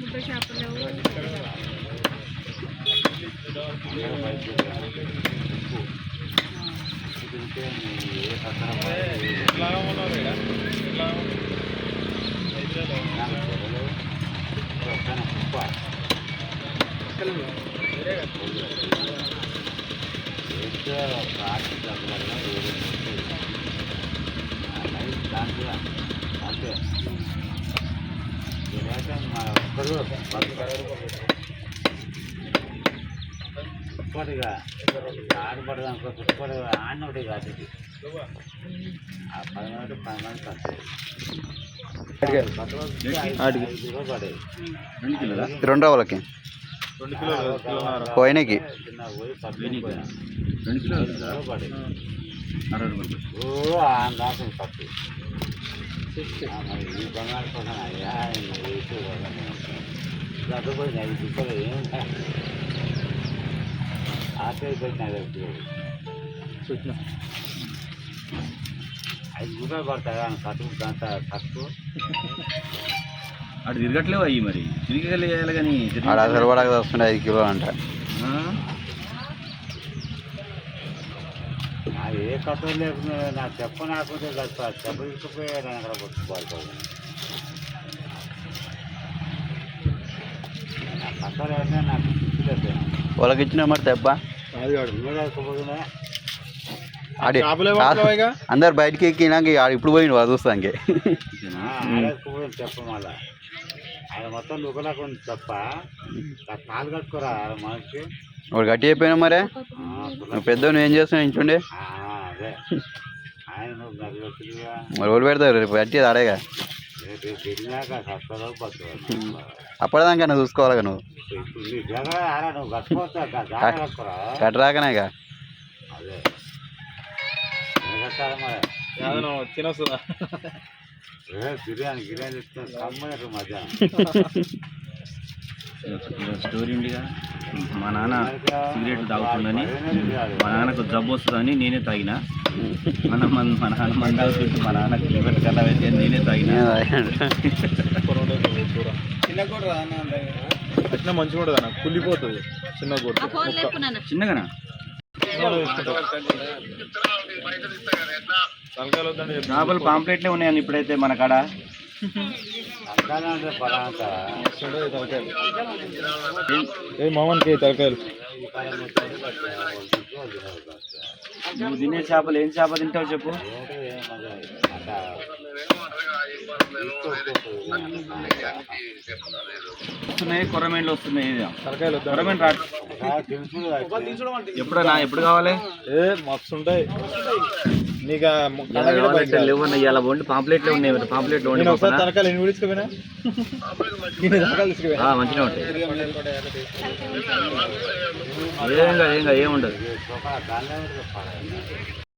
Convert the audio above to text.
ಮುದ್ದೆ ಶಾಪಲ್ಲಿ నెల వంద కొర్ర ఇప్పటిగా ఆడపడదాం ఇప్పటిగా ఆడినోటి కాదు ఇది. ఆ పదమూడు ఐదు పడేది రెండు కిలోన్నర పోయినకి. చిన్న పోయి పట్టుకుని పోయినా? రెండు కిలోలు పడేది ఓ పట్టు. ఈ బంగారు అయ్యా పోయినా ఏం ఐదు రూపాయలు పడతాయి? కానీ కట్టు గంట కట్టు అటు తిరగట్లేవు అయ్యి మరి. తిరిగేయాలి కానీ ఆడ అసలు పడక వస్తుండే ఐదు కిలోలు అంట. నా ఏ కథ లేకుండా నాకు చెప్ప నాకుంటే కట్ట చెప్ప తీసుకుపోయా నేను అక్కడ పట్టుకోవాలి నాకు వాళ్ళకి ఇచ్చిన మరి దెబ్బ లేకపోతే ఆడి ఇక? అందరు బయటికి ఎక్కినాక ఇక ఆడు ఇప్పుడు పోయిండు వాడు చూస్తానికి. ఆడకపోతే చెప్ప మళ్ళా. ఆయన మొత్తం ఉంది తప్ప కాలు కట్టుకోరా ఆ మనిషి. వాడు గట్టి అయిపోయినా మరే? నువ్వు పెద్ద నువ్వు ఏం చేస్తున్నావు ఇంచుండే నువ్వు మరి వాళ్ళు పెడతారు? రేపు గట్టి ఆడేగా. అప్పటిదాకా నువ్వు చూసుకోవాలి నువ్వు. కట్టరాకనేగా తినొస్తుందా ఏ బిర్యానీ కమ్మని మధ్యాహ్నం. స్టోరీ ఉందిగా. మా నాన్న సిగరెట్ తాగుతుండని మా నాన్నకు జబ్బు వస్తుందని నేనే తాగిన. మన మన మా నాన్న మంద తాగుతుంటే మా నాన్నకు లివర్ కల్లా అయితే నేనే తాగిన. చిన్న అట్లా ఉండదు అన్న కుళ్ళిపోతుంది చిన్న చిన్నగానా? చెప్పి. చేపలు పాంప్లెట్లే ఉన్నాయని ఇప్పుడైతే మన కాడ. ఏ మామూలుకి తలకాయలు. నువ్వు తినే చేపలు ఏం చేప తింటావు చెప్పు? వస్తున్నాయి కొర్రమేండ్లు వస్తున్నాయి. తలకాయలు వద్దండి కొర్రమేండ్ రా ఎప్పుడన్నా ఎప్పుడు కావాలి? ఏ మస్తు ఉంటాయి. నీకు వండి పాంప్లెట్లే ఉన్నాయి పాంప్లెట్లు వండి ఒకసారి ఎన్ని తీసుకుపోయినా మంచిగా ఉంటాయి. ఏం కాదు ఏం కాదు ఏముండదు